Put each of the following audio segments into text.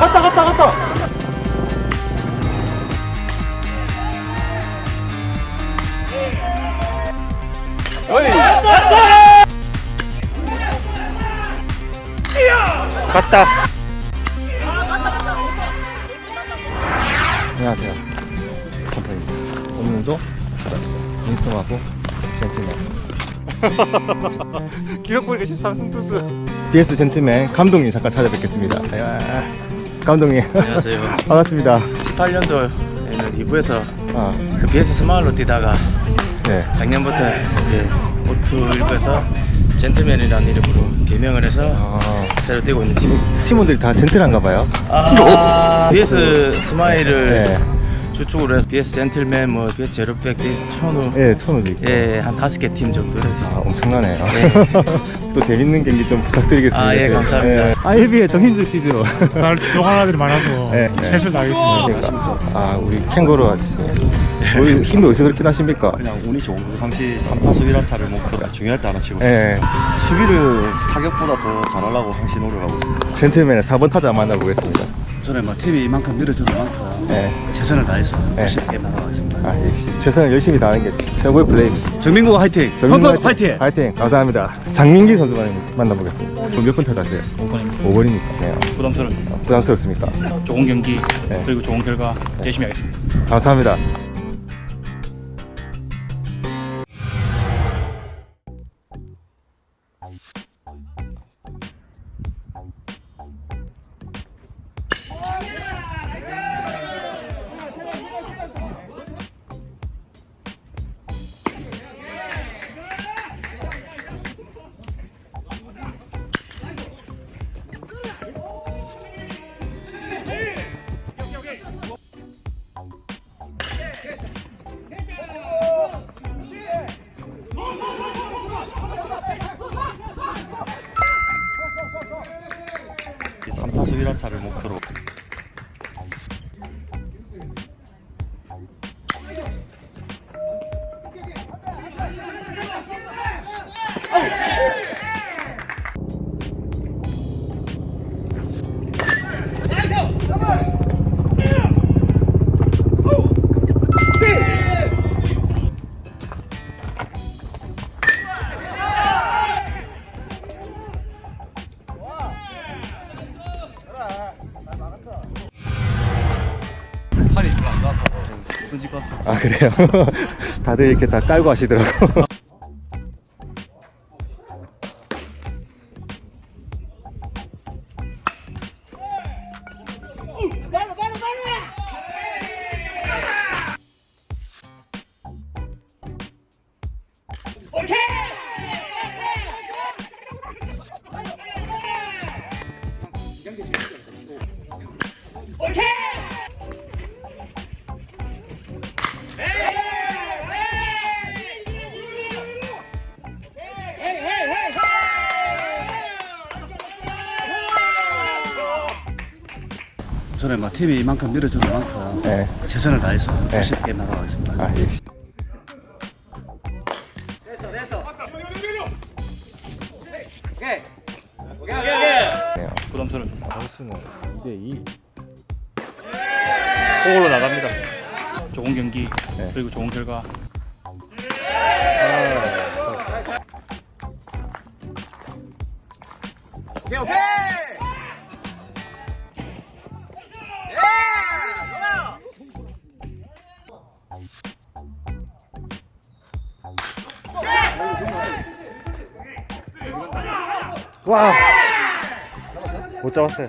갔다 갔다 갔다. 어이. 갔다. 안녕하세요. 컴퍼니입니다. 오늘도 찾아왔어요. 윈스턴하고 젠틀맨. 기록 보니까 13승 투수. BS 젠틀맨 감독님 잠깐 찾아뵙겠습니다. 야, 감독님 안녕하세요. 반갑습니다 18년도에는 2부에서 아, 그 BS 스마일로 뛰다가 네. 작년부터 이제 오투 1부에서 젠틀맨이라는 이름으로 개명을 해서 아, 새로 뛰고 있는 팀입니다. 팀원들이 다 젠틀한가 봐요 아, BS 스마일을 네. 주축으로 해서 BS 젠틀맨, 뭐 BS 제로백, BS 천우 예, 천우도 있고 예, 한 다섯 개 팀 정도 아, 해서 엄청나네요. 네. 또 재밌는 경기 좀 부탁드리겠습니다. 아, 예, 제가. 감사합니다. ILB의 정신줄 퀴즈로. 날 주목하는 아들이 많아서 네, 네. 최선을 다하겠습니다. 그러니까. 아, 우리 캥거루 아저씨. 우리 힘이 어디서 그렇게 나십니까? 그냥 운이 좋은 거 상시 3타수 1안타를 목표로 중요할 때 하나 치고 예, 수비를 타격보다 더 잘하려고 상시 노력하고 있습니다. 젠틀맨의 4번 타자 만나보겠습니다. 저는 뭐 팀이 이만큼 밀어주는 만큼 예. 최선을 다해서 네. 열심히 게임 나가겠습니다. 아, 역시 최선을 열심히 다하는 게 최고의 플레이입니다. 정민구 화이팅! 정민구 화이팅! 화이팅! 감사합니다. 장민기 선수 만- 만나보겠습니다. 그럼 몇번 타자세요? 5번입니다. 5번이니까. 네. 부담스럽습니다. 부담스럽습니까? 좋은 경기 네. 그리고 좋은 결과 열심히 하겠습니다. 감사합니다. 그래요? 다들 이렇게 다 깔고 하시더라고. 저는 뭐 팀이 이만큼 밀어주는 만큼 네. 최선을 다해서 네. 열심히 게임 나가겠습니다. 아, 역시. 부담스럽습니다. 아우스는 2대2. 그걸로 나갑니다. 좋은 경기 네. 그리고 좋은 결과 와! 못 잡았어요.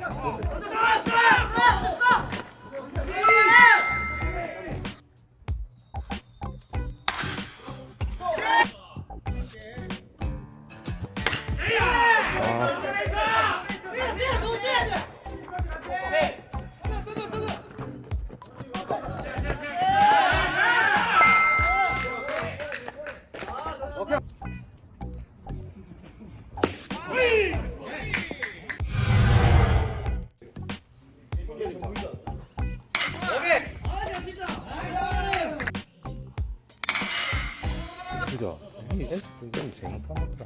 이 에스크 이건 재밌다 보다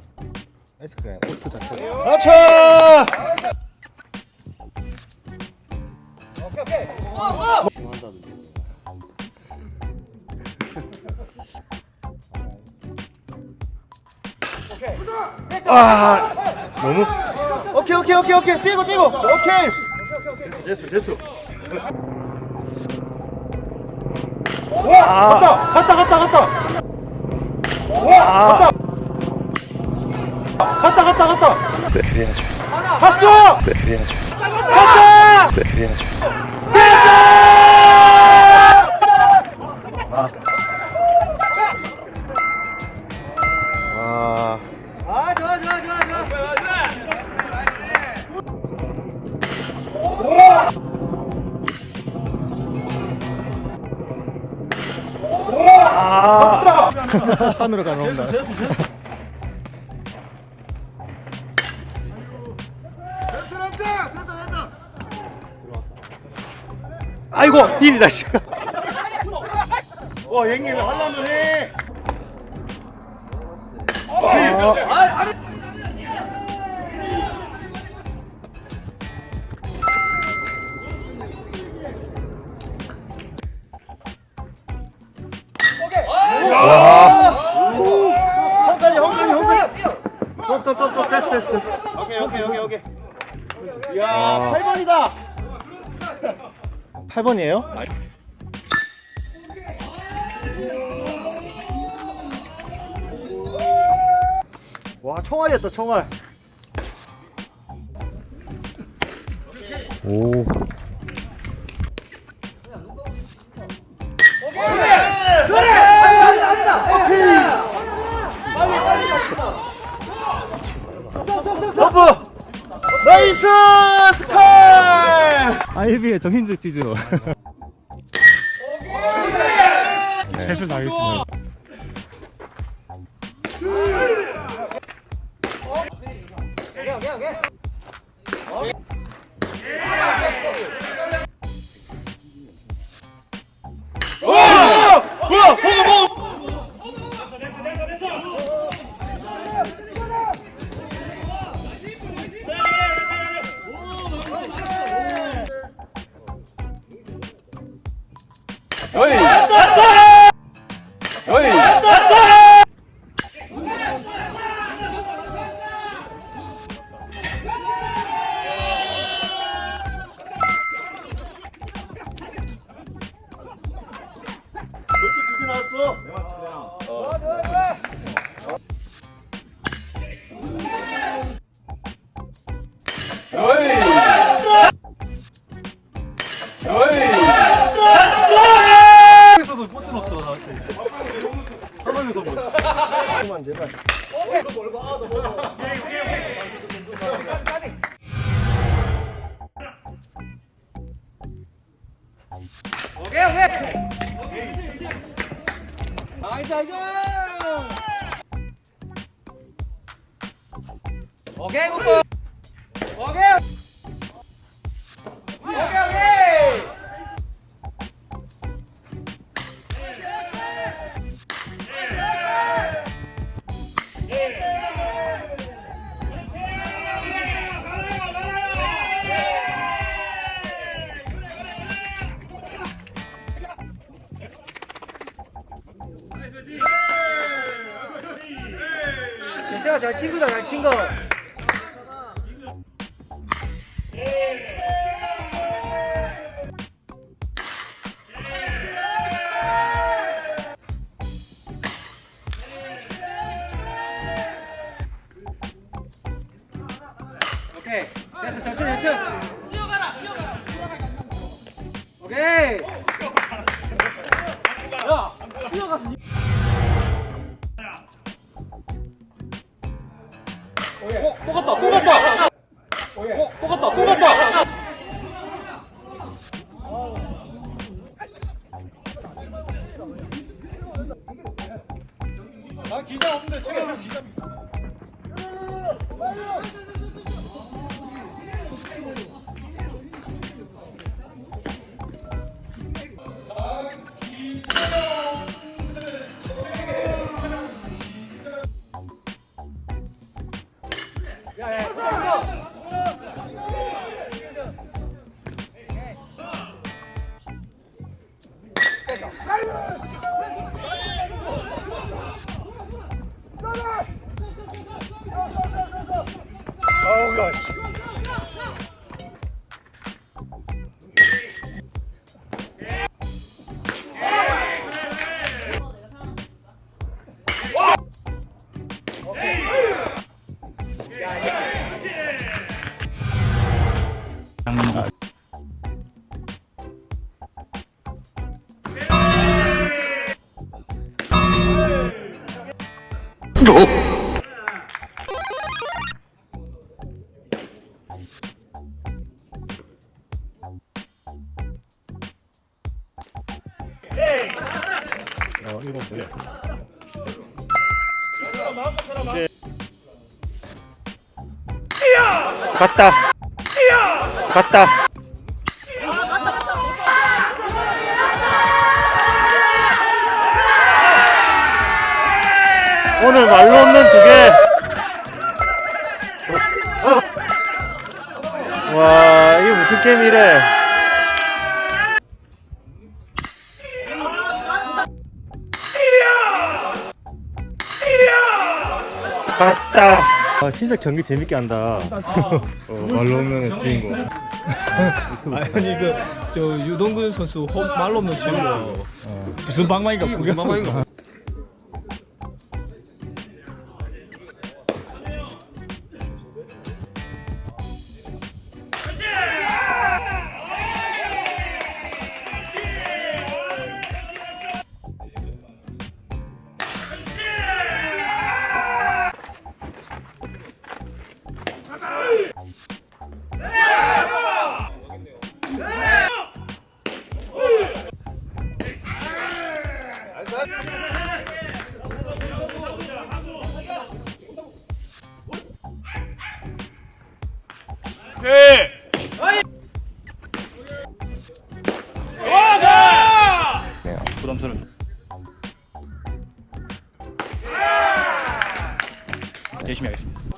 에스 그냥 오토 자체 맞춰! 한다든지 아 너무 오케이 오케이 오케이 오케이. 뛰고 뛰고. 오케이. 됐어 됐어 와 갔다 갔다 갔다 갔다. 와 갔다 갔다 갔다. 그래야죠. 갔어! 그래야죠. 갔다! 그래야죠 산으로 가는다. 아이고 일이다 씨. 와 형님 하려면 해? 홍 톱톱톱톱 됐어 됐어 됐어. 오케이 오케이 오케이 오케이. 야 8번이다. 8번이에요? 와 총알이었다 총알. 오 러브 나이스 스컬 아이비의 정신적 지주 최선 다하겠습니다. 벌써 두개 나왔어 에서도 오케이 오빠 오케이 괜찮아 잘 친구다 잘 친구 오케이. 됐어 천천히 천천히 뛰어가라 뛰어가라. 오케이 야 뛰어가서 똑같다 똑같다. 나 기자 없는데 제가 기자 자, 기자 어 이거 뭐야 갔다 갔다 오늘 말로 없는 두 개. 와 이게 무슨 게임이래 갔다. 아 진짜 경기 재밌게 한다. 어, 말로 없는 주인공 아니 그 저 유동근 선수 호, 말로 없는 친구 무슨 방망이가 무슨 방망이가 부담스러운. 열심히 하겠습니다.